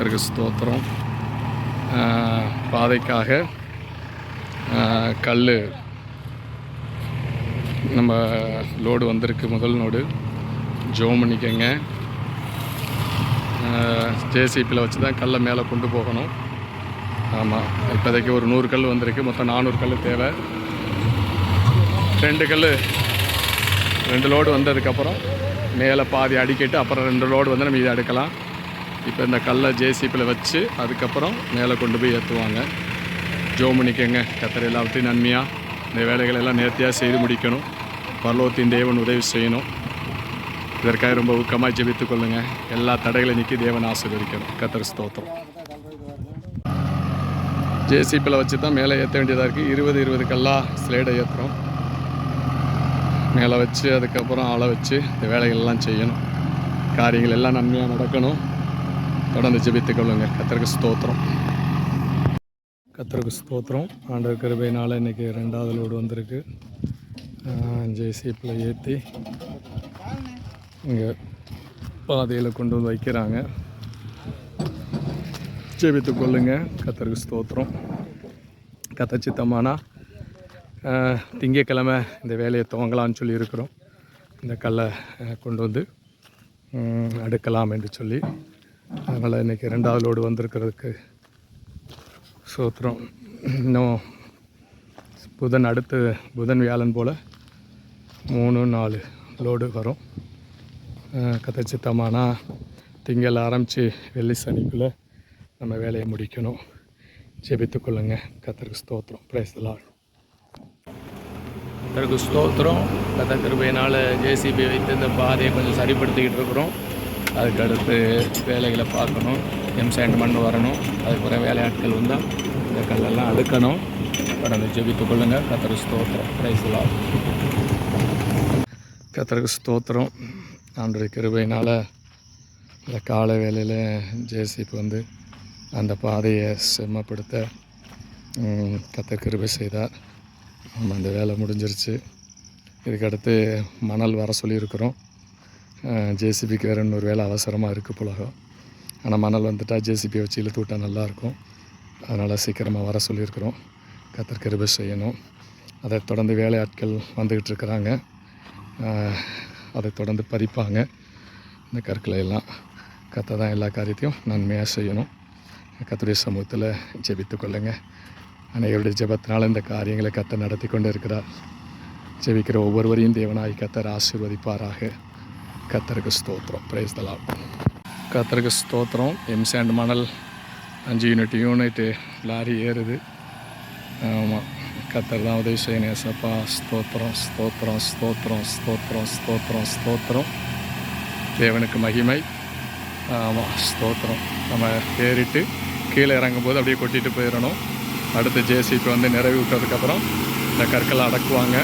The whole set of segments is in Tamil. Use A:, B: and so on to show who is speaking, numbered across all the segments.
A: கர்த்தருக்கு ஸ்தோத்திரம். பாதைக்காக கல் நம்ம லோடு வந்திருக்கு முதல் லோடு ஜோம் பண்ணிக்கங்க. ஜேசிபியில் வச்சு தான் கல்லை மேலே கொண்டு போகணும். ஆமாம் இப்போதைக்கு ஒரு நூறு கல் வந்திருக்கு. மொத்தம் நானூறு கல் தேவை. ரெண்டு கல். ரெண்டு லோடு வந்ததுக்கப்புறம் மேலே பாதி அடிக்கிட்டு அப்புறம் ரெண்டு லோடு வந்து நம்ம இதை அடுக்கலாம். இப்போ இந்த கல்லை ஜேசிபியில் வச்சு அதுக்கப்புறம் மேலே கொண்டு போய் ஏற்றுவாங்க. ஜோ பண்ணிக்கங்க கத்தர் எல்லாவற்றையும் நன்மையாக இந்த வேலைகளை எல்லாம் நேர்த்தியாக செய்து முடிக்கணும். பரலோகத்தின் தேவன் உதவி செய்யணும். இதற்காக ரொம்ப ஊக்கமாக ஜெபித்துக் கொள்ளுங்கள் எல்லா தடைகளை நீக்கி தேவன் ஆசீர்வதிக்கணும். கத்தர் ஸ்தோத்திரம். ஜேசிபியில் வச்சு தான் மேலே ஏற்ற வேண்டியதாக இருக்குது இருபது இருபது கல்லாக ஸ்லேடை ஏற்றுறோம் மேலே வச்சு அதுக்கப்புறம் ஆளை வச்சு இந்த வேலைகள்லாம் செய்யணும். காரியங்கள் எல்லாம் நன்மையாக நடக்கணும். தொடர்ந்து ஜெபித்து கொள்ளுங்க கத்தருக்கு ஸ்தோத்திரம். கத்தருக்கு ஸ்தோத்திரம். ஆண்டவர் கிருபையினால் இன்றைக்கி ரெண்டாவது லோடு வந்திருக்கு. ஜேசிப்பில் ஏற்றி இங்கே பாதையில் கொண்டு வந்து வைக்கிறாங்க. ஜெபித்து கொள்ளுங்க. கத்தருக்கு ஸ்தோத்திரம். கத்த சித்தமானா ஆஹ், இந்த வேலையை துவங்கலாம்னு சொல்லி இருக்கிறோம் இந்த கல்லை கொண்டு வந்து அடுக்கலாம் என்று சொல்லி. அதனால் இன்றைக்கி ரெண்டாவது லோடு வந்திருக்கிறதுக்கு சோத்திரம். இன்னும் புதன் அடுத்து புதன் வியாழன் போல் மூணு நாலு லோடு வரும். கதச்சித்தமானா திங்கள் ஆரம்பித்து வெள்ளி சனிக்குள்ளே நம்ம வேலையை முடிக்கணும். ஜெபித்துக்கொள்ளுங்க கத்தருக்கு ஸ்தோத்திரம். பிரைஸ்தலால் கத்தருக்கு ஸ்தோத்திரம். கத்த கிருபையினால் ஜேசிபி வைத்து இந்த பாதையை கொஞ்சம் சரிப்படுத்திக்கிட்டு இருக்கிறோம். அதுக்கடுத்து வேலைகளை பார்க்கணும். எம்சாண்ட் மண் வரணும். அதுக்கப்புறம் வேலையாட்கள் வந்தால் இந்த கல்லெல்லாம் அடுக்கணும் கடந்து ஜெபித்து கொள்ளுங்கள் கத்திர ஸ்தோத்திரம். பிரைஸ்தலால் கத்திரக்கு ஸ்தோத்திரம். ஆண்டுடைய கிருபையினால் இந்த காலை வேலையில் ஜேசிபி வந்து அந்த பாதையை செம்மப்படுத்த கத்த கிருபை செய்தார். அந்த வேலை முடிஞ்சிருச்சு. இதுக்கடுத்து மணல் வர சொல்லியிருக்கிறோம். ஜேசிபிக்கு வேறு இன்னொரு வேலை அவசரமாக இருக்குது புலகம் ஆனால் மணல் வந்துட்டால் ஜேசிபியை வச்சு இழுத்து விட்டால் நல்லாயிருக்கும். அதனால் சீக்கிரமாக வர சொல்லியிருக்கிறோம். கத்தர் கிருபை செய்யணும். அதை தொடர்ந்து வேலையாட்கள் வந்துக்கிட்டு இருக்கிறாங்க. அதை தொடர்ந்து பறிப்பாங்க. இந்த கற்களை எல்லாம் கத்தை தான் எல்லா காரியத்தையும் நன்மையாக செய்யணும். கத்துடைய சமூகத்தில் ஜெபித்து கொள்ளுங்க. அனைவருடைய ஜெபத்தினால இந்த காரியங்களை கத்தை நடத்தி கொண்டு இருக்கிறார் ஜெபிக்கிற ஒவ்வொருவரையும் தேவனாய் கத்தர் ஆசீர்வதிப்பாராக. கத்தருக்கு ஸ்தோத்திரம். பிரைஸ் தலாம் கத்தருக்கு ஸ்தோத்திரம். எம்சாண்ட் மணல் அஞ்சு யூனிட் யூனிட்டு லாரி ஏறுது. ஆமாம் கத்தர் தான் உதவி செய்யணும். ஏசப்பா ஸ்தோத்திரம் ஸ்தோத்திரம் ஸ்தோத்திரம் ஸ்தோத்திரம் ஸ்தோத்திரம் ஸ்தோத்திரம். தேவனுக்கு மகிமை. ஆமாம் ஸ்தோத்திரம். நம்ம ஏறிட்டு கீழே இறங்கும் போது அப்படியே கொட்டிட்டு போயிடணும். அடுத்து ஜேசிபி வந்து நிறைவு விட்டதுக்கப்புறம் இந்த கற்களை அடக்குவாங்க.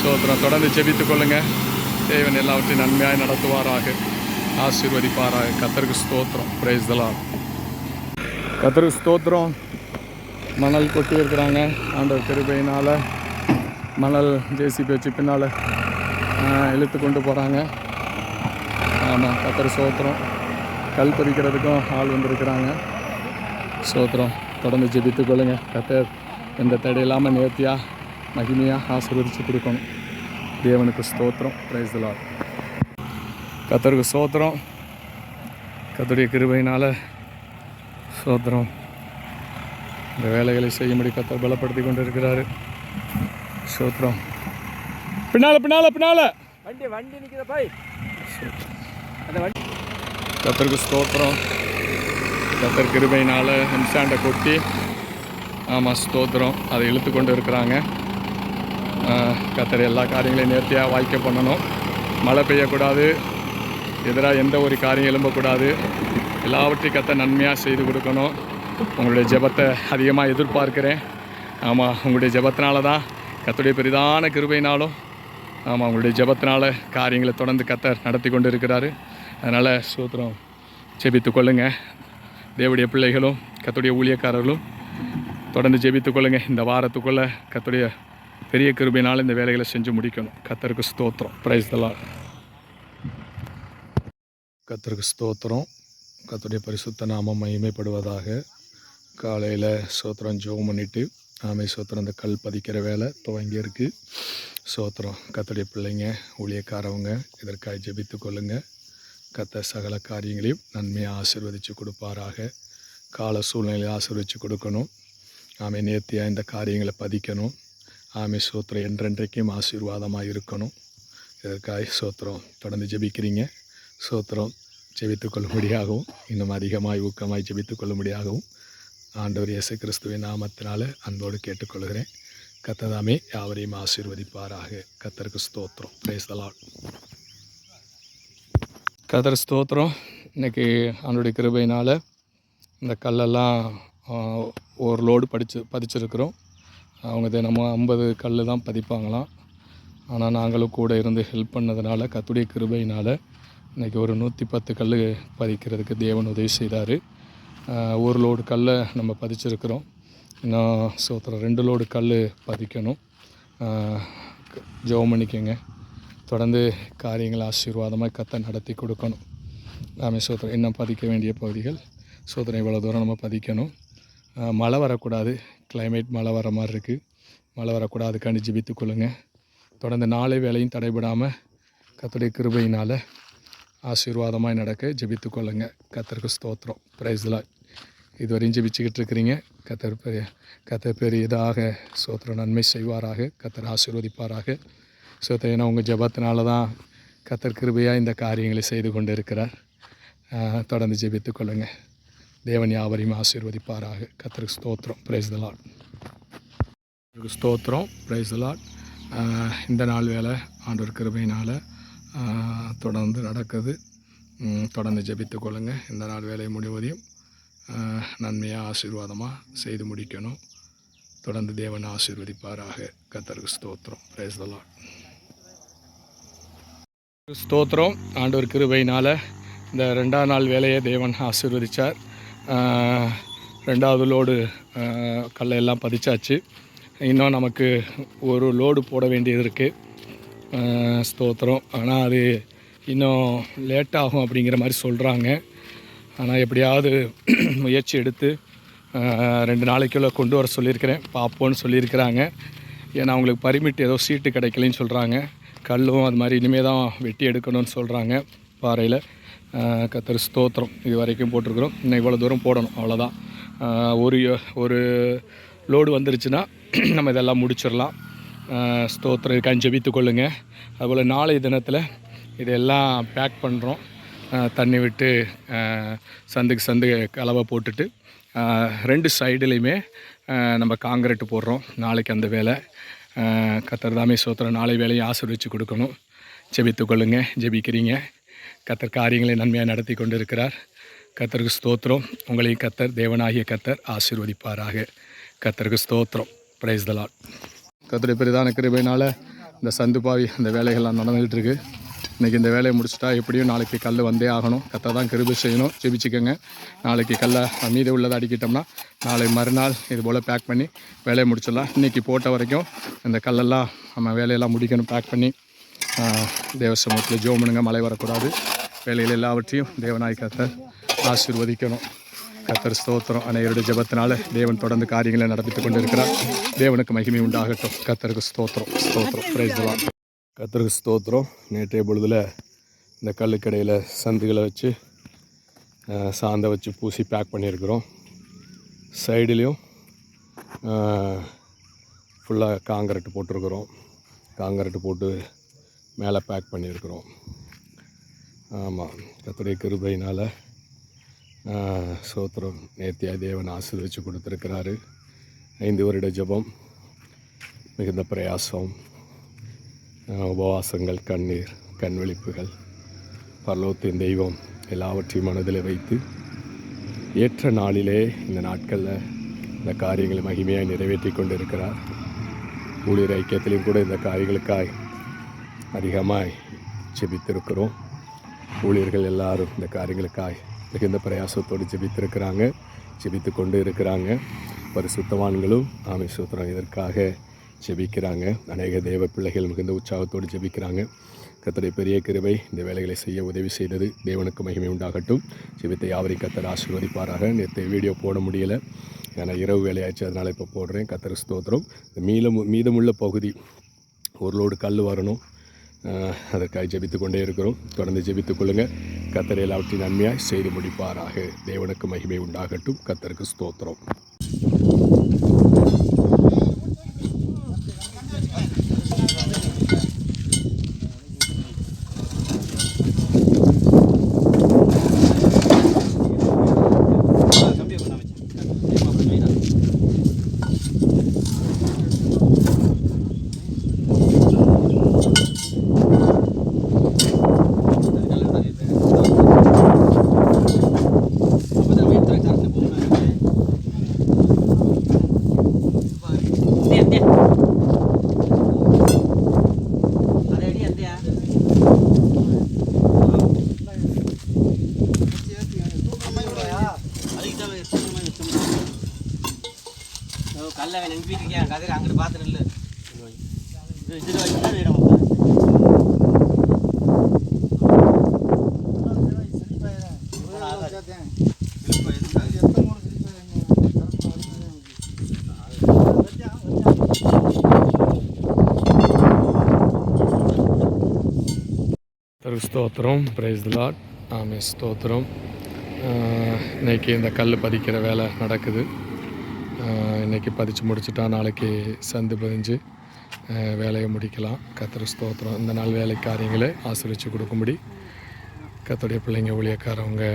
A: ஸ்தோத்திரம். தொடர்ந்து ஜெபித்து கொள்ளுங்கள் தேவன் எல்லாவற்றையும் நன்மையாக நடத்துவாராக. ஆசீர்வதிப்பாராக. கத்தருக்கு ஸ்தோத்திரம். பிரைஸ் தலாம் கத்தருக்கு ஸ்தோத்திரம். மணல் கொட்டி இருக்கிறாங்க. ஆண்டவர் திருப்பையினால் மணல் ஜேசிபி வச்சு பின்னால் இழுத்து கொண்டு போகிறாங்க ஆமாம் கத்தர் சோத்திரம் கல் பதிக்கிறதுக்கும் ஆள் வந்திருக்கிறாங்க. சோத்திரம் தொடர்ந்து ஜெபித்து கொள்ளுங்கள் கத்தர் எந்த தடை இல்லாமல் நேர்த்தியாக மகிமையாக ஆசீர்வதித்து கொடுக்கணும். தேவனுக்கு ஸ்தோத்திரம். பிரைஸ்லால் கத்தருக்கு சோத்திரம் கத்தருடைய கிருபையினால் சோத்திரம் இந்த வேலைகளை செய்யும்படி கத்தர் பலப்படுத்தி கொண்டு இருக்கிறாரு சோத்திரம் பின்னால பின்னால பின்னால.
B: வண்டி வண்டி நிக்குதா பாய் அந்த வண்டி.
A: கத்தருக்கு ஸ்தோத்திரம். கத்தர் கிருபையினால் ஹெம்சாண்டை கொட்டி ஆமாம் ஸ்தோத்திரம். அதை இழுத்து கொண்டு இருக்கிறாங்க. கத்தர் எல்லா காரியங்களையும் நேர்த்தியாக வாய்க்க பண்ணணும். மழை பெய்யக்கூடாது. எதிராக எந்த ஒரு காரியம் எழும்பக்கூடாது. எல்லாவற்றையும் கத்த நன்மையாக செய்து கொடுக்கணும். உங்களுடைய ஜெபத்தை அதிகமாக எதிர்பார்க்கிறேன். ஆமாம் உங்களுடைய ஜெபத்தினால தான் கத்துடைய பெரிதான கிருபையினாலும் ஆமாம் உங்களுடைய ஜெபத்தினால காரியங்களை தொடர்ந்து கத்தர் நடத்தி கொண்டு இருக்கிறாரு அதனால் சூத்திரம் ஜெபித்து கொள்ளுங்கள் தேவடைய பிள்ளைகளும் கத்துடைய ஊழியக்காரர்களும் தொடர்ந்து ஜெபித்து கொள்ளுங்கள் இந்த வாரத்துக்குள்ளே கத்துடைய பெரிய கிருபினால் இந்த வேலைகளை செஞ்சு முடிக்கணும். கத்தருக்கு ஸ்தோத்திரம். பிரைஸ் தலால் கத்தருக்கு ஸ்தோத்திரம். கர்த்தருடைய பரிசுத்த நாமம் மகிமைப்படுவதாக காலையில் சோத்திரம் ஜோம் பண்ணிவிட்டு ஆமை சோத்திரம் இந்த கல் பதிக்கிற வேலை துவங்கி இருக்கு. சோத்திரம் கர்த்தருடைய பிள்ளைங்க ஊழியக்காரவங்க இதற்காக ஜெபித்து கொள்ளுங்கள் கத்த சகல காரியங்களையும் நன்மையாக ஆசிர்வதித்து கொடுப்பாராக. கால சூழ்நிலையை ஆசிர்வதித்து கொடுக்கணும். ஆமை நேர்த்தியாக இந்த காரியங்களை பதிக்கணும். ஆமை சோத்திரம் என்றென்றைக்கும் ஆசீர்வாதமாக இருக்கணும். இதற்காக சோத்திரம் தொடர்ந்து ஜெபிக்கிறீங்க. சோத்திரம் ஜெபித்து கொள்ளும்படியாகவும் இன்னும் அதிகமாய் ஊக்கமாய் ஜெபித்து கொள்ளும்படியாகவும் ஆண்டவர் இயேசு கிறிஸ்துவின் நாமத்தினால அன்போடு கேட்டுக்கொள்கிறேன். கத்ததாமே யாவரையும் ஆசீர்வதிப்பாராக. கத்தருக்கு ஸ்தோத்திரம். பிரேசலால் கதர் ஸ்தோத்திரம். இன்னைக்கு அவனுடைய கிருபையினால் இந்த கல்லெல்லாம் ஒரு லோடு படிச்சு பதிச்சிருக்கிறோம். அவங்க தினமும் ஐம்பது கல் தான் பதிப்பாங்களாம். ஆனால் நாங்களும் கூட இருந்து ஹெல்ப் பண்ணதுனால கத்துடைய கிருபையினால் இன்றைக்கி ஒரு நூற்றி பத்து கல் பதிக்கிறதுக்கு தேவன் உதவி செய்தார். ஒரு லோடு கல்லை நம்ம பதிச்சிருக்கிறோம். இன்னும் சோத்திரம் ரெண்டு லோடு கல் பதிக்கணும். ஜெபம் பண்ணிக்கோங்க. தொடர்ந்து காரியங்களை ஆசீர்வாதமாக கத்தை நடத்தி கொடுக்கணும். ஆமே சோத்திரம் இன்னும் பதிக்க வேண்டிய பகுதிகள் சோதனை இவ்வளோ தூரம் நம்ம பதிக்கணும். மழை வரக்கூடாது. கிளைமேட் மழை வர மாதிரி இருக்குது மழை வரக்கூடாதுக்காண்டி ஜெபித்து கொள்ளுங்கள் தொடர்ந்து நாளை வேலையும் தடைபடாமல் கத்துடைய கிருபையினால் ஆசீர்வாதமாக நடக்க ஜெபித்து கொள்ளுங்க கத்தருக்கு ஸ்தோத்திரம் ப்ரைஸ்லாம் இதுவரையும் ஜெபிச்சுக்கிட்டு இருக்கிறீங்க. கத்தர் பெரிய கத்தர் பெரியதாக ஸ்தோத்திரம் நன்மை செய்வாராக. கத்தர் ஆசீர்வதிப்பாராக. ஸ்தோத்திரம் ஏன்னா உங்கள் ஜெபத்தினால தான் கத்தர் கிருபையாக இந்த காரியங்களை செய்து கொண்டு இருக்கிறார் தொடர்ந்து ஜெபித்து தேவன் யாவரையும் ஆசீர்வதிப்பாராக. கத்தருக்கு ஸ்தோத்திரம். பிரைஸ் தலாட் ஸ்தோத்திரம். பிரைஸ் தலாட் இந்த நாள் வேலை ஆண்டவர் கிருபையினால் தொடர்ந்து நடக்குது. தொடர்ந்து ஜபித்து கொள்ளுங்கள் இந்த நாள் வேலை முடிவதையும் நன்மையாக ஆசீர்வாதமாக செய்து முடிக்கணும். தொடர்ந்து தேவன் ஆசீர்வதிப்பாராக. கத்தருக்கு ஸ்தோத்திரம். பிரைஸ் தலாட் ஸ்தோத்திரம். ஆண்டவர் கிருபையினால் இந்த ரெண்டாவது நாள் வேலையை தேவன் ஆசீர்வதித்தார் ரெண்டாவது லோடு கல்லையெல்லாம் கல்லை எல்லாம் பதிச்சாச்சு. இன்னும் நமக்கு ஒரு லோடு போட வேண்டியது இருக்குது ஸ்தோத்திரம். ஆனால் அது இன்னும் லேட் ஆகும் அப்படிங்கிற மாதிரி சொல்கிறாங்க ஆனால் எப்படியாவது முயற்சி எடுத்து ரெண்டு நாளைக்குள்ளே கொண்டு வர சொல்லியிருக்கிறேன். பார்ப்போன்னு சொல்லியிருக்கிறாங்க. ஏன்னா அவங்களுக்கு பர்மிட் ஏதோ சீட்டு கிடைக்கலன்னு சொல்கிறாங்க கல்லும் அது மாதிரி இனிமேல் தான் வெட்டி எடுக்கணும்னு சொல்கிறாங்க பாறையில். கத்தர் ஸ்தோத்திரம் இது வரைக்கும் போட்டிருக்கிறோம். இன்னும் இவ்வளோ தூரம் போடணும் அவ்வளோதான் ஒரு ஒரு லோடு வந்துருச்சுன்னா நம்ம இதெல்லாம் முடிச்சிடலாம். ஸ்தோத்திரம் இருக்கான்னு ஜெபித்து கொள்ளுங்கள் அதுபோல் நாளை தினத்தில் இதெல்லாம் பேக் பண்ணுறோம் தண்ணி விட்டு சந்துக்கு சந்து கலவை போட்டுட்டு ரெண்டு சைடுலேயுமே நம்ம காங்கிரீட் போடுறோம். நாளைக்கு அந்த வேலை. ஆஹ், கத்தர் தாமே சோத்திரம் நாளை வேலையும் ஆசிர்வச்சு கொடுக்கணும். ஜெபித்து கொள்ளுங்கள் ஜெபிக்கிறீங்க. கத்தர் காரியங்களை நன்மையாக நடத்தி கொண்டு இருக்கிறார் கத்தருக்கு ஸ்தோத்திரம். உங்களையும் கத்தர் தேவனாகிய கத்தர் ஆசீர்வதிப்பாராக. கத்தருக்கு ஸ்தோத்திரம். பிரைஸ் தலாட் கத்தருடைய பெரிதான கிருபையினால் இந்த சந்து பாவி அந்த வேலைகள்லாம் நடந்துகிட்டு இருக்கு இன்றைக்கி இந்த வேலையை முடிச்சிட்டா எப்படியும் நாளைக்கு கல் வந்தே ஆகணும். கத்தை தான் கிருபை செய்யணும். ஜெபிச்சுக்கோங்க. நாளைக்கு கல்லை மீதி உள்ளதை அடிக்கிட்டோம்னா நாளை மறுநாள் இது போல் பேக் பண்ணி வேலையை முடிச்சிடலாம். இன்றைக்கி போட்ட வரைக்கும் இந்த கல்லெல்லாம் நம்ம வேலையெல்லாம் முடிக்கணும் பேக் பண்ணி தேவசமூகத்தில் ஜோமனுங்க ஜோம் பண்ணுங்க மழை வரக்கூடாது. வேலைகள் எல்லாவற்றையும் தேவனாய் கத்தர் ஆசீர்வதிக்கணும். கத்தர் ஸ்தோத்திரம். அனைவருடைய ஜெபத்தினால தேவன் தொடர்ந்து காரியங்களை நடப்பித்து கொண்டிருக்கிறார். தேவனுக்கு மகிமை உண்டாகட்டும். கத்தருக்கு ஸ்தோத்திரம். ஸ்தோத்திரம். பிரைஸ் கத்தருக்கு ஸ்தோத்திரம். நேற்றைய பொழுதில் இந்த கல்லுக்கடையில் சந்துகளை வச்சு சாந்தை வச்சு பூசி பேக் பண்ணியிருக்கிறோம். சைடுலேயும் ஃபுல்லாக காங்கிரட் போட்டிருக்கிறோம். காங்கிரட் போட்டு மேலே பேக் பண்ணியிருக்கிறோம். ஆமாம் கத்துடைய கிருபையினால் சோத்திரம் நேர்த்தியா தேவன் ஆசீர்வதிச்சு கொடுத்துருக்கிறாரு. ஐந்து வருட ஜெபம் மிகுந்த பிரயாசம் உபவாசங்கள் கண்ணீர் கண்விழிப்புகள் பரலோத்தின் தெய்வம் எல்லாவற்றையும் மனதில் வைத்து ஏற்ற நாளிலே இந்த நாட்களில் இந்த காரியங்களை மகிமையாக நிறைவேற்றி கொண்டு இருக்கிறார் ஊழியர் ஐக்கியத்திலையும் கூட இந்த காரியங்களுக்காய் அதிகமாய் ஜெபித்திருக்கிறோம். ஊழியர்கள் எல்லாரும் இந்த காரியங்களுக்காய் மிகுந்த பிரயாசத்தோடு ஜெபித்திருக்கிறாங்க. ஜெபித்து கொண்டு இருக்கிறாங்க. பரிசுத்தவான்களும் ஆமை சூத்திரம் இதற்காக
C: ஜெபிக்கிறாங்க. அநேக தேவ பிள்ளைகள் மிகுந்த உற்சாகத்தோடு ஜெபிக்கிறாங்க. கத்தரை பெரிய கிருவை இந்த வேலைகளை செய்ய உதவி செய்தது தேவனுக்கு மகிமை உண்டாகட்டும். ஜெபித்தை யாவரையும் கத்தர் ஆசீர்வதிப்பாராக. நேற்று வீடியோ போட முடியலை. ஏன்னா இரவு வேலையாச்சு அதனால் இப்போ போடுறேன். கத்தர் ஸ்தோத்திரம். இந்த மீதம் மீதமுள்ள பகுதி ஒரு லோடு கல் வரணும். அதற்காக ஜெபித்து கொண்டே இருக்கிறோம். தொடர்ந்து ஜெபித்துக் கொள்ளுங்கள் கத்தர் எல்லாவற்றின் நன்மையாய் செய்து முடிப்பாராக. தேவனுக்கு மகிமை உண்டாகட்டும். கத்தருக்கு ஸ்தோத்திரம்.
B: கல்ல நம்பிக்கிறியா கதிர அங்கிட்டு பாத்துட்டு இல்ல இதுல வச்சு
A: திரு ஸ்தோத்திரம். பிரைஸ் லாட் ஆமே ஸ்தோத்திரம். ஆஹ், இன்னைக்கு இந்த கல் பதிக்கிற வேலை நடக்குது. இன்றைக்கி இன்னைக்கு பதிச்சு முடிச்சுட்டா நாளைக்கு சந்து பதிஞ்சு வேலையை முடிக்கலாம். கத்திர ஸ்தோத்திரம். இந்த நாள் வேலை காரியங்களை ஆசிரிச்சு கொடுக்கும்படி கத்துடைய பிள்ளைங்க ஊழியக்காரவங்க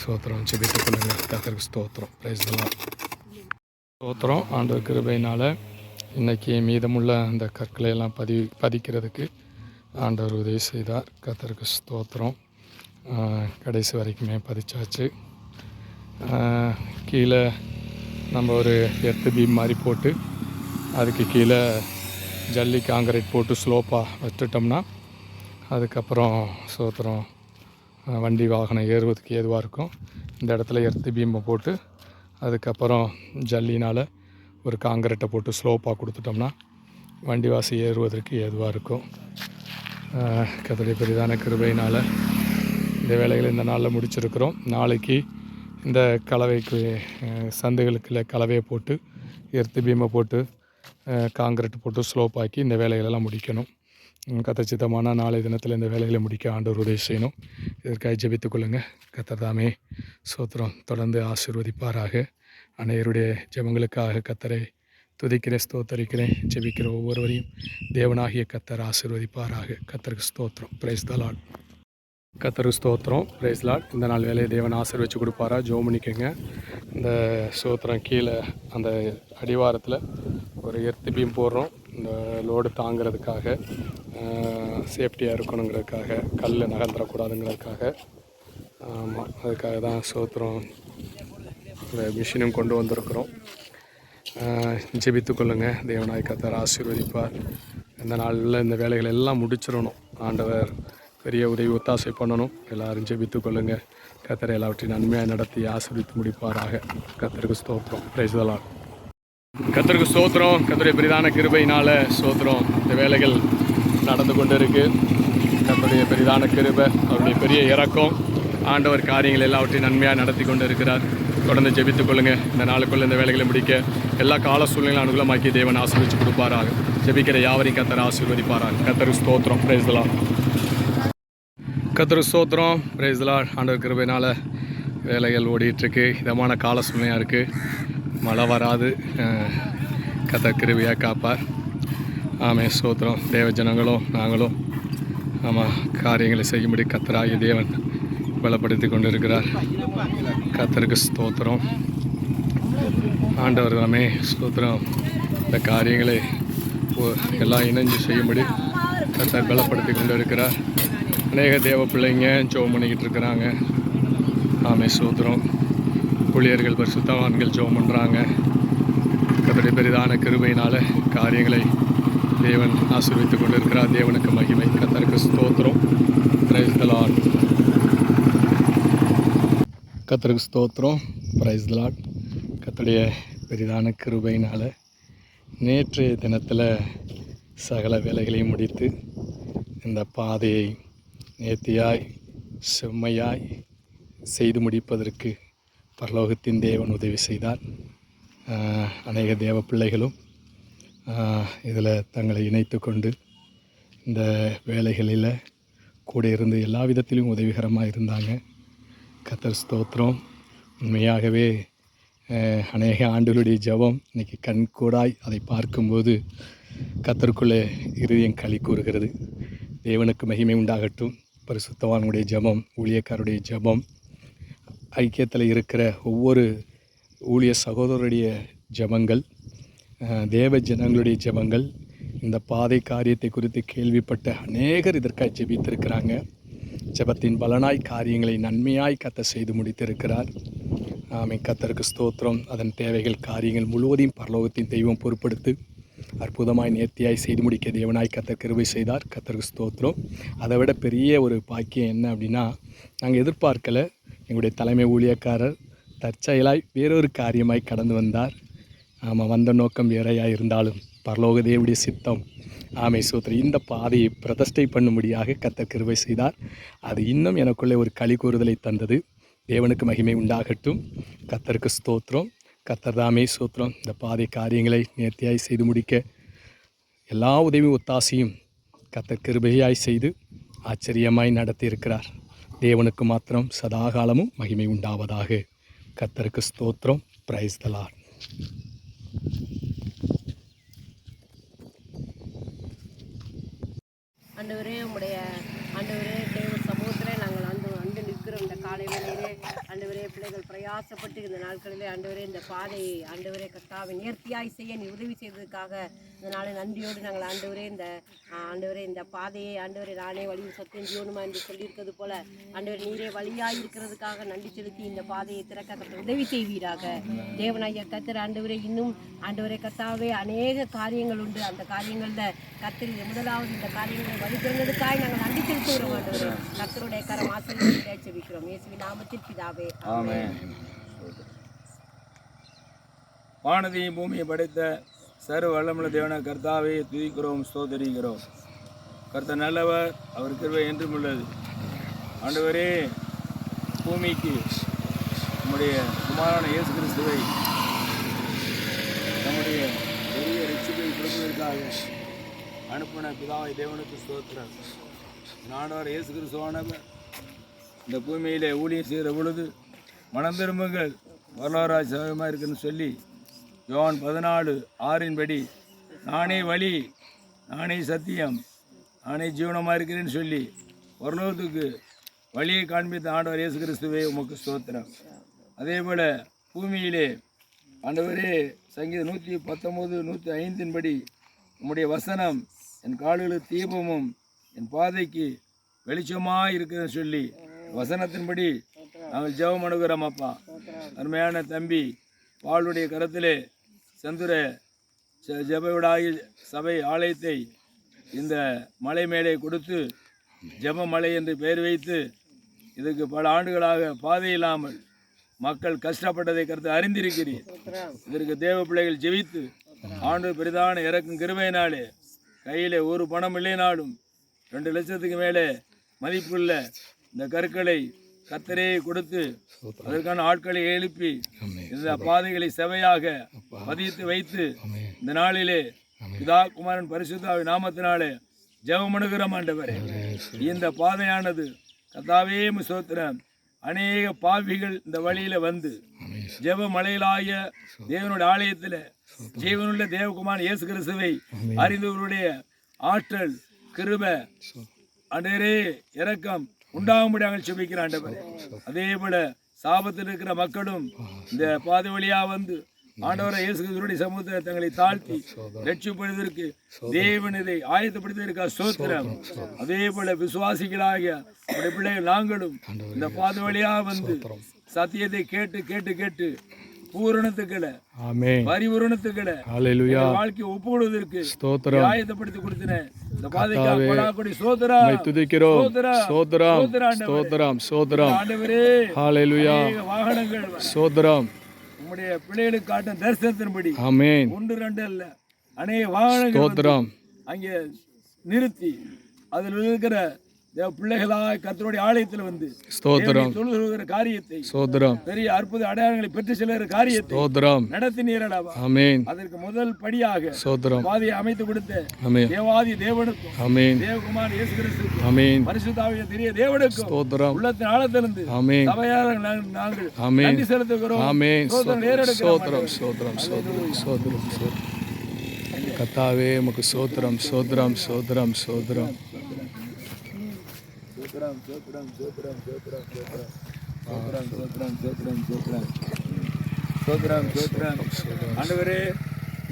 A: ஸ்தோத்திரம் செபித்து பிள்ளைங்க கத்தருக்கு ஸ்தோத்திரம். பிரைஸ்லாம் ஸ்தோத்திரம். ஆண்டவர் கிருபையினால் இன்னைக்கு மீதமுள்ள அந்த கற்களை எல்லாம் பதி பதிக்கிறதுக்கு ஆண்டவர் உதவி செய்தார். கத்தருக்கு ஸ்தோத்திரம். கடைசி வரைக்குமே பதிச்சாச்சு. கீழே நம்ம ஒரு எர்த்து பீம் மாதிரி போட்டு அதுக்கு கீழே ஜல்லி காங்கிரீட் போட்டு ஸ்லோப்பாக வச்சுட்டோம்னா அதுக்கப்புறம் சோத்திரம் வண்டி வாகனம் ஏறுவதுக்கு ஏதுவாக இருக்கும். இந்த இடத்துல எர்த்து பீமை போட்டு அதுக்கப்புறம் ஜல்லினால் ஒரு காங்கிரீட்டை போட்டு ஸ்லோப்பாக கொடுத்துட்டோம்னா வண்டி வாசி ஏறுவதற்கு ஏதுவாக இருக்கும். கத்தோடைய பெரிதான கிருபையினால் இந்த வேலைகளை இந்த நாளில் முடிச்சிருக்கிறோம். நாளைக்கு இந்த கலவைக்கு அஹ், சந்துகளுக்குள்ள கலவையை போட்டு எர்த்து பீமை போட்டு காங்கிரட் போட்டு ஸ்லோப் ஆக்கி இந்த வேலைகளெல்லாம் முடிக்கணும். கத்தச்சித்தமான நாளை தினத்தில் இந்த வேலைகளை முடிக்க ஆண்டவர் உதவி செய்யணும். இதற்காக ஜெபித்துக் கொள்ளுங்கள் கத்தர்தாமே சோத்திரம் தொடர்ந்து ஆசீர்வதிப்பாராக. அனைவருடைய ஜெபங்களுக்காக கத்தரை துதிக்கிறேன் ஸ்தோத்தரிக்கிறேன் ஜெபிக்கிற ஒவ்வொருவரையும் தேவனாகிய கத்தர் ஆசீர்வதிப்பாராக. கத்தருக்கு ஸ்தோத்திரம். பிரைஸ் தலாட் கத்தரு ஸ்தோத்திரம். பிரேஸ்லாட் இந்த நாள் வேலையை தேவன் ஆசீர்வச்சு கொடுப்பாரா? ஜோம் பண்ணிக்கோங்க. இந்த ஸ்தோத்திரம் கீழே அந்த அடிவாரத்தில் ஒரு எர்த்து பீம் போடுறோம். இந்த லோடு தாங்கிறதுக்காக சேஃப்டியாக இருக்கணுங்கிறதுக்காக கல் நகர்ந்துடக்கூடாதுங்கிறதுக்காக ஆமாம் அதுக்காக தான் ஸ்தோத்திரம் இந்த மிஷினும் கொண்டு வந்திருக்கிறோம். ஜெபித்துக்கொள்ளுங்க தேவனாய் கத்தர் ஆசீர்வதிப்பார். இந்த நாளில் இந்த வேலைகள் எல்லாம் முடிச்சிடணும். ஆண்டவர் பெரிய உதவி ஒத்தாசை பண்ணணும். எல்லாரும் ஜெபித்துக் கொள்ளுங்க. கத்தரை எல்லாவற்றையும் நன்மையாக நடத்தி ஆசிரித்து முடிப்பாராக. கத்தருக்கு ஸ்தோத்திரம். பிரைஸ்தலாம் கத்தருக்கு ஸ்தோத்திரம். கத்தருடைய பெரிதான கிருபையினால் ஸ்தோத்திரம். இந்த வேலைகள் நடந்து கொண்டு இருக்குது கத்தருடைய பெரிதான கிருபை அவருடைய பெரிய இறக்கம். ஆண்டவர் காரியங்கள் எல்லாவற்றையும் நன்மையாக நடத்தி கொண்டு இருக்கிறார் தொடர்ந்து ஜெபித்துக் கொள்ளுங்கள் இந்த நாளுக்குள்ள இந்த வேலைகளை முடிக்க எல்லா கால சூழ்நிலையும் அனுகூலமாக்கி தேவன் ஆசீர்வதிச்சு கொடுப்பாராக. ஜெபிக்கிற யாவரையும் கத்தர் ஆசீர்வதிப்பாராக. கத்தருக்கு ஸ்தோத்திரம். பிரைஸ்தலாம் கத்தரு சோத்திரம் பிரைஸ்லா ஆண்டவர் கிருபையினால் வேலைகள் ஓடிட்டுருக்கு. இதமான கால சுமையாக இருக்குது மழை வராது. அஹ், கத்தர் கிருபையாக காப்பார். ஆமே சோத்திரம் தேவ ஜனங்களும் நாங்களும் ஆமாம் காரியங்களை செய்யும்படி கத்தராகிய தேவன் பலப்படுத்தி கொண்டு இருக்கிறார் கத்தருக்கு ஸ்தோத்திரம். ஆண்டவர் தாமே ஸ்தோத்திரம். இந்த காரியங்களை எல்லாம் இணைஞ்சு செய்யும்படி கத்தர் பலப்படுத்தி கொண்டு இருக்கிறார் அநேக தேவ பிள்ளைங்க ஜோம் பண்ணிக்கிட்டு இருக்கிறாங்க. ஆமை சூத்திரம் ஊழியர்கள் பரிசுத்தவான்கள் ஜோம் பண்ணுறாங்க கத்தருடைய பெரிதான கிருபையினால் காரியங்களை தேவன் ஆசீர்வித்துக் கொண்டு இருக்கிறார் தேவனுக்கு மகிமை. கத்தருக்கு ஸ்தோத்திரம். பிரைஸ் கத்தருக்கு ஸ்தோத்திரம். பிரைஸ் த பெரிதான கிருபையினால் நேற்றைய தினத்தில் சகல வேலைகளையும் முடித்து இந்த பாதையை நேர்த்தியாய் செம்மையாய் செய்து முடிப்பதற்கு பரலோகத்தின் தேவன் உதவி செய்தார். அநேக தேவ பிள்ளைகளும் இதில் தங்களை இணைத்து கொண்டு இந்த வேலைகளில் கூட இருந்து எல்லா விதத்திலும் உதவிகரமாக இருந்தாங்க. கத்தர் ஸ்தோத்திரம். உண்மையாகவே அநேக ஆண்டுகளுடைய ஜெபம் இன்னைக்கு கண்கூடாய் அதை பார்க்கும்போது கத்தருக்குள்ளே இருதயம் களி கூறுகிறது. தேவனுக்கு மகிமை உண்டாகட்டும். பரிசுத்தவானுடைய ஜெபம் ஊழியக்காருடைய ஜெபம் ஐக்கியத்தில் இருக்கிற ஒவ்வொரு ஊழிய சகோதரருடைய ஜெபங்கள் தேவ ஜனங்களுடைய ஜெபங்கள் இந்த பாதை காரியத்தை குறித்து கேள்விப்பட்ட அநேகர் இதற்காக ஜெபித்திருக்கிறாங்க. ஜெபத்தின் பலனாய் காரியங்களை நன்மையாய் கத்த செய்து முடித்திருக்கிறார். ஆமை கத்தருக்கு ஸ்தோத்திரம். அதன் தேவைகள் காரியங்கள் முழுவதையும் பரலோகத்தின் தெய்வம் பொறுப்படுத்து அற்புதமாய் நேர்த்தியாய் செய்து முடிக்க தேவனாய் கத்தர் கருவை செய்தார். கத்தருக்கு ஸ்தோத்திரம். அதை விட பெரிய ஒரு பாக்கியம் என்ன அப்படின்னா நாங்கள் எதிர்பார்க்கல. எங்களுடைய தலைமை ஊழியக்காரர் தற்செயலாய் வேறொரு காரியமாய் கடந்து வந்தார். ஆமாம் வந்த நோக்கம் வேறையாக இருந்தாலும் பரலோக தேவடைய சித்தம். ஆமை சூத்திரம். இந்த பாதையை பிரதிஷ்டை பண்ணும்படியாக கத்தர் கிருபை செய்தார். அது இன்னும் எனக்குள்ளே ஒரு களி கூறுதலை தந்தது. தேவனுக்கு மகிமை உண்டாகட்டும். கத்தருக்கு ஸ்தோத்திரம். கத்தர் தாமே இந்த பாதை காரியங்களை நேர்த்தியாய் செய்து முடிக்க எல்லா உதவியும் ஒத்தாசையும் கத்தர் கிருபையாய் செய்து ஆச்சரியமாய் நடத்தி இருக்கிறார் தேவனுக்கு மாத்திரம் சதாகாலமும் மகிமை உண்டாவதாக கத்தருக்கு ஸ்தோத்திரம். பிரைஸ் தலார்
D: ஆண்டவரே உம்முடைய ஆண்டவரே தேவ சமூகத்தில் நாங்கள் வந்து வந்து நிற்கிறோம் இந்த காலை வேளையிலே ஆண்டவரே பிள்ளைகள் பிரயாசப்பட்டு இந்த நாட்களிலே ஆண்டவரே இந்த பாதையை ஆண்டவரே கர்த்தாவை நேர்த்தியாய் செய்ய நீ உதவி செய்ததுக்காக அதனால் நன்றியோடு நாங்கள் ஆண்டவரே இந்த ஆண்டவரே இந்த பாதையை ஆண்டவரே நானே வழி சத்தியம் ஜீவனுமா என்று சொல்லியிருக்கிறது போல ஆண்டவர் நீரே வழியாய் இருக்கிறதுக்காக நன்றி செலுத்தி இந்த பாதையை திறக்க உதவி செய்வீராக. தேவனாய கத்தர் ஆண்டவரே இன்னும் ஆண்டவரே கத்தாவே அநேக காரியங்கள் உண்டு. அந்த காரியங்களில் கத்தர் முதலாவது இந்த காரியங்களை வழிபிறந்ததுக்காய் நாங்கள் நன்றி செலுத்துகிறோம் ஆண்டவரே. கத்தருடைய கரம் ஆசிரியர் செபிக்கிறோம் இயேசுவி நாமத்தில் பிதாவே ஆமே
E: வானதியும் பூமியை படைத்த சர்வ வல்லமுள்ள தேவன கர்த்தாவை துதிக்கிறோம் ஸ்தோதரிக்கிறோம் கர்த்தர் நல்லவர் அவர் கிருவை என்றும் உள்ளது. ஆண்டவரே பூமிக்கு நம்முடைய குமாரான இயேசு கிறிஸ்துவை நம்முடைய பெரிய ரட்சிப்பை கொடுப்பதற்காக அனுப்பின பிதாவை தேவனுக்கு ஸ்தோத்திரம். நானவர் இயேசு கிறிஸ்துவானவர் இந்த பூமியிலே ஊழியர் செய்கிற பொழுது மனம் திரும்புங்கள். சகமாக இருக்குன்னு சொல்லி ஜோன் பதினாலு ஆறின்படி நானே வழி நானே சத்தியம் நானே ஜீவனமாக இருக்கிறேன்னு சொல்லி வரலோகத்துக்கு வழியை காண்பித்த ஆண்டவர் இயேசு கிறிஸ்துவே உமக்கு ஸ்தோத்திரம். அதே போல் பூமியிலே ஆண்டவரே சங்கீதம் நூற்றி பத்தொம்போது நூற்றி ஐந்தின்படி உம்முடைய வசனம் என் கால்களுக்கு தீபமும் என் பாதைக்கு வெளிச்சமாக இருக்குதுன்னு சொல்லி வசனத்தின்படி நாங்கள் ஜெபம் அணுகிறோம் அப்பா. அருமையான தம்பி பாலுடைய கரத்திலே செந்துர ஜெ- சபை ஆலயத்தை இந்த மலை மேலே கொடுத்து ஜபமலை என்று பெயர் வைத்து இதுக்கு பல ஆண்டுகளாக பாதை இல்லாமல் மக்கள் கஷ்டப்பட்டதை கருத்து அறிந்திருக்கிறீர். இதற்கு தேவ பிள்ளைகள் ஜெபித்து ஆண்டு பெரிதான இறக்கும் கிருமையினாலே கையிலே ஒரு பணம் இல்லைனாலும் ரெண்டு லட்சத்துக்கு மேலே மதிப்புள்ள இந்த கற்களை கத்தரே கொடுத்து அதற்கான ஆட்களை எழுப்பி இந்த பாதைகளை செவையாக பதித்து வைத்து இந்த நாளிலே பிதா குமாரன் பரிசுத்தாவி நாமத்தினாலே ஜெபமணுகிறோம் ஆண்டவரே. இந்த பாதையானது கத்தாவே சோத்திரம் அநேக பாவிகள் இந்த வழியில வந்து ஜெப மலையிலாய தேவனுடைய ஆலயத்தில் ஜீவனுள்ள தேவகுமார் இயேசு கிறிஸ்துவை அறிந்தவருடைய ஆற்றல் கிருப. அன்றே இரக்கம். உண்டாகும்படி நாங்கள் செபிக்கிற ஆண்டவரே. அதே போல சாபத்தில் இருக்கிற மக்களும் இந்த பாதை வழியா வந்து ஆண்டவரை இயேசு கிறிஸ்துவுடைய சமூகத்தை தங்களை தாழ்த்தி ரட்சிப்படுவதற்கு தேவன் இதை ஆயத்தப்படுத்தியிருக்க சோத்திரம் அதே போல விசுவாசிகளாகிய உடைய பிள்ளைகள் நாங்களும் இந்த பாதை வழியா வந்து சத்தியத்தை கேட்டு கேட்டு கேட்டு பூரணத்துக்களை.
A: ஆமென்.
E: பரிபூரணத்துக்களை
A: ஹalleluya.
E: வாழ்க்கையை ஒப்புவிடுவதற்கு
A: ஸ்தோத்திரம்.
E: ஆயத்தப்படுத்தி கொடுத்தினேன் இந்த பாதைக்கு கொடாக்குடி சோதரா
A: உம்மை துதிக்கிறோம்.
E: ஸ்தோத்திரம்.
A: ஸ்தோத்திரம்.
E: ஸ்தோத்திரம் ஆண்டவரே.
A: ஸ்தோத்திரம். ஸ்தோத்திரம். ஹalleluya.
E: வாகனங்கள்
A: ஸ்தோத்திரம்.
E: உம்முடைய பிள்ளைகளுக்கு காட்டும் தரிசனத்தின்படி.
A: ஆமென்.
E: ஒன்று ரெண்டு அல்ல. அநேக வாகனங்கள்
A: ஸ்தோத்திரம்.
E: அங்கே நிறுத்தி அதில் இருக்கிற தேவ பிள்ளைகளாய் கர்த்தருடைய ஆலயத்தில் வந்து
A: ஸ்தோத்திரம்.
E: தொழுகிற காரியத்தை
A: ஸ்தோத்திரம்.
E: பெரிய அற்புத அடையாளங்களை பெற்று செல்கிற காரியத்தை
A: ஸ்தோத்திரம்.
E: நடத்தி நீரடாவா
A: ஆமீன்.
E: அதற்கு முதல் படியாக
A: ஸ்தோத்திரம்.
E: பாதையை அமைத்து கொடுத்த
A: ஆமீன்.
E: தேவாதி தேவனுக்கும்
A: ஆமீன்.
E: தேவகுமார் இயேசு கிறிஸ்துக்கும்
A: ஆமீன்.
E: பரிசுத்தாவிய தெரிய தேவனுக்கும்
A: ஸ்தோத்திரம்.
E: உள்ளத்தின் ஆழத்திலிருந்து
A: ஆமீன்.
E: சபையாக நாங்கள்
A: ஆமீன்.
E: நன்றி செலுத்துகிறோம்.
A: ஆமீன்.
E: ஸ்தோத்திரம்
A: சோத்திரம் சோத்திரம் சோத்திரம் கத்தாவே உமக்கு சோத்திரம் சோத்திரம் சோத்திரம் சோத்திரம்
E: சோத்திரம் சோத்திரம் சோத்திரம் சோத்திரம் சோத்திரம் சோத்திரம் சோத்திரம் சோத்திரம் சோத்திரம் சோத்திரம் சோத்திரம் ஆண்டவரே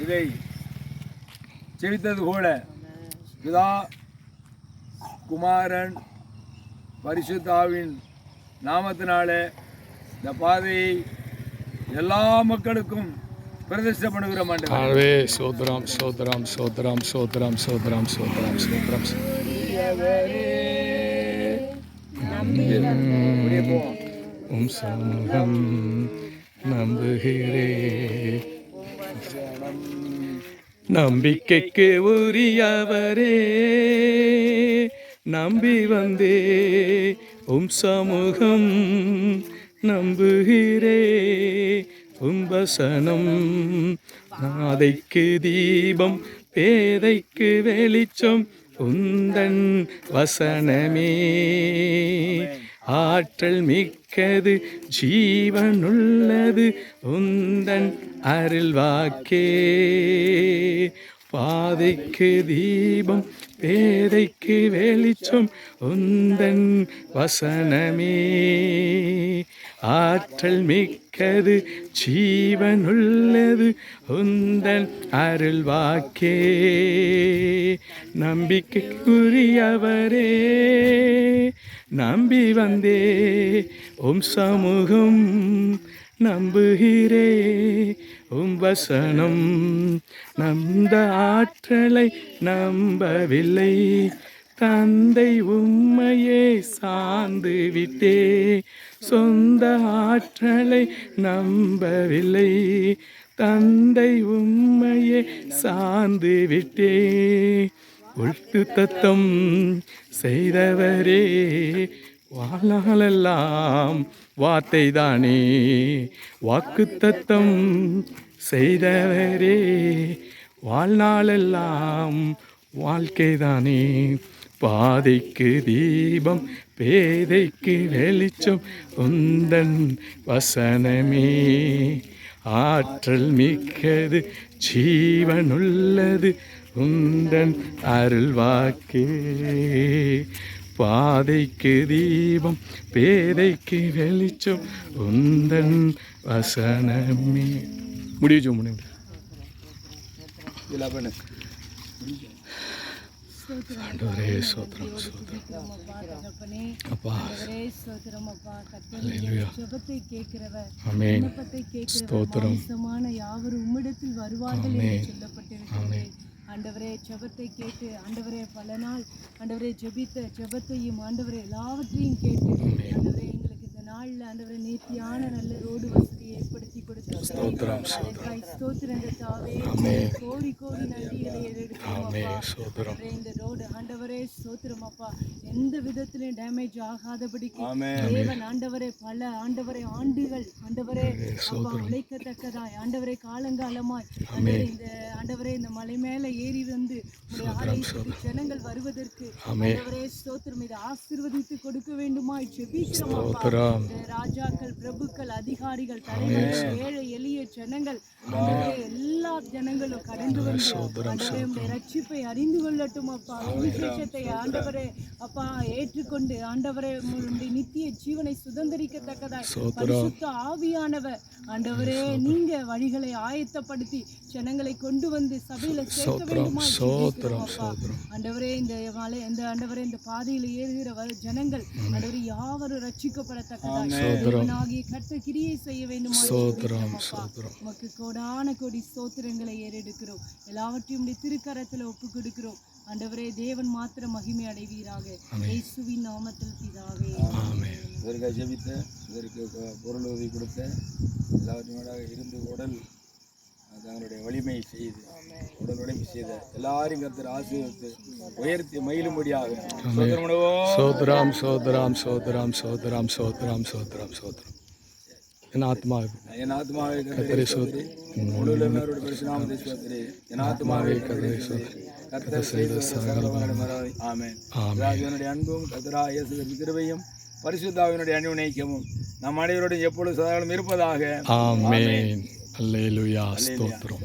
E: இதை செவித்தது போல பிதா குமாரன் பரிசுத்தாவின் நாமத்தினாலே இந்த பாதையை எல்லா மக்களுக்கும் பிரதிஷ்டை
A: சோத்திரம் சோத்திரம் சோத்திரம் சோத்திரம் சோத்திரம் சோத்திரம் சோத்திரம்.
E: அப்படியே போவோம்
A: உம் சமூகம் நம்புகிறே நம்பிக்கைக்கு உரியவரே நம்பி வந்தே உம் சமூகம் நம்புகிறே உம்பசனம் நாதைக்கு தீபம் பேதைக்கு வெளிச்சம் உந்தன் வசனமே. ஆற்றல் மிக்கது ஜீவனுள்ளது உந்தன் அருள் வாக்கே பாதைக்கு தீபம் பேதைக்கு வெளிச்சம் உந்தன் வசனமே. ஆற்றல் மிக்கது ஜீவனுள்ளது உந்தன் அருள் வாக்கே. நம்பிக்கைக்குரியவரே நம்பி வந்தே உம் சமூகம் நம்புகிறே உம் வசனம் நந்த ஆற்றலை நம்பவில்லை. தந்தை உம்மையே சார்ந்து விட்டே சொந்த ஆற்றலை நம்பவில்லை. தந்தை உண்மையே சார்ந்து விட்டே. உள்ட்டு தத்தம் செய்தவரே வாழ்நாளெல்லாம் வார்த்தை தானே வாக்கு தத்தம் செய்தவரே வாழ்நாளெல்லாம் வாழ்க்கைதானே. பாதைக்கு தீபம் പേദയ്ക്ക് വെളിച്ചം ഉന്തൻ വസനമേ ஆற்றல் மிக்கது ஜீவனுள்ளது உந்தன் அருள்வாக்கே பாதைக்கு தீபம் பேதைக்கு வெளிச்சம் உந்தன் வசனமே முடிவு
E: முடியும்
A: ஆண்டவரே சோத்திரம் சோத்திரம் அப்பா அல்லேலூயா
F: ஜெபத்தை கேட்கிறவர்
A: ஆமென் ஸ்தோத்திரம்
F: மாம்சமான யாவரும் உம்மிடத்தில் வருவார்கள். என்று சொல்லப்பட்டிருக்கிறது ஆண்டவரே ஜெபத்தை கேட்டு ஆண்டவரே பல நாள் ஆண்டவரே ஜெபித்த ஜெபத்தையும் ஆண்டவரே எல்லாவற்றையும் கேட்டு ஆண்டவரே எங்களுக்கு இந்த நாள்ல ஆண்டவரே நேர்த்தியான நல்ல ரோடு வசதியை ஏற்படுத்தி
A: ஸ்தோத்திரம் ஆமே.
F: இந்த ரோடு ஆண்டவரே ஸ்தோத்திரம் அப்பா. எந்த விதத்திலும் டேமேஜ் ஆகாதபடிக்கு. தேவன் ஆண்டவரே பல ஆண்டவரே ஆண்டுகள் ஆண்டவரே அப்பா உழைக்கத்தக்கதாய். ஆண்டவரே காலங்காலமாய். ஆண்டவரே இந்த ஆண்டவரே இந்த மலை மேல ஏறி வந்து ஜனங்கள் வருவதற்கு. ஆண்டவரே ஸ்தோத்திரம். இதை ஆசீர்வதித்து கொடுக்க வேண்டுமாய் ஜெபிக்கிறோம் ராஜாக்கள் பிரபுக்கள் அதிகாரிகள் தலைவர்கள் ஏழை எளிய ஜனங்கள் எல்லா ஜனங்களும் கடந்து வந்து ரட்சிப்பை அறிந்து கொள்ளட்டும் அப்பா விசேஷத்தை ஆண்டவரே அப்பா ஏற்றுக்கொண்டு ஆண்டவரே உம்முடைய நித்திய ஜீவனை சுதந்திரிக்கத்தக்கதாய். பரிசுத்த ஆவியானவர். ஆண்டவரே நீங்க வழிகளை ஆயத்தப்படுத்தி ஜனங்களை கொண்டு வந்து சபையில சேர்க்க வேண்டுமா
A: சோத்திரம்
F: ஆண்டவரே இந்த மலை இந்த ஆண்டவரே இந்த பாதையில் ஏறுகிற வர ஜனங்கள் ஆண்டவரே யாவரும் ரட்சிக்கப்படத்தக்கதாய் தேவனாகிய கர்த்தர் கிரியை செய்ய வேண்டுமா உமக்கு கோடான கோடி ஸ்தோத்திரங்களை ஏறெடுக்கிறோம். எல்லாவற்றையும் திருக்கரத்துல ஒப்பு கொடுக்கிறோம் ஆண்டவரே தேவன் மாத்திரம் மகிமை அடைவீராக. இயேசுவின் நாமத்தில் பிதாவே.
A: ஆமென்.
E: இதற்கு ஜெபித்த இதற்கு பொருள் உதவி கொடுத்த எல்லாவற்றையும் இருந்து உடல் தங்களுடைய வலிமை செய்து உடல் உழைப்பு செய்த எல்லாரையும் கத்தர் ஆசீர்வதித்து உயர்த்தி மயிலும்படியாக சோதரமுடவோ
A: சோதராம் சோதராம் சோதராம் சோதராம் சோதராம் சோதராம் சோதரம் என் ஆத்மா
E: என் ஆத்மாவை கத்தரை சோதரி முழுவதும் பரிசுநாமத்தை சோதரி என் ஆத்மாவை கத்தரை சோதரி கத்தர் செய்த சகல ஆமென். ராஜனுடைய அன்பும் கத்தரா இயேசுவின் கிருபையும் பரிசுத்தாவினுடைய அனுநயிக்கமும் நம் அனைவரோடும் எப்பொழுது சதாகாலம் இருப்பதாக.
A: ஆமென். அல்லேலூயா. ஸ்தோத்திரம்.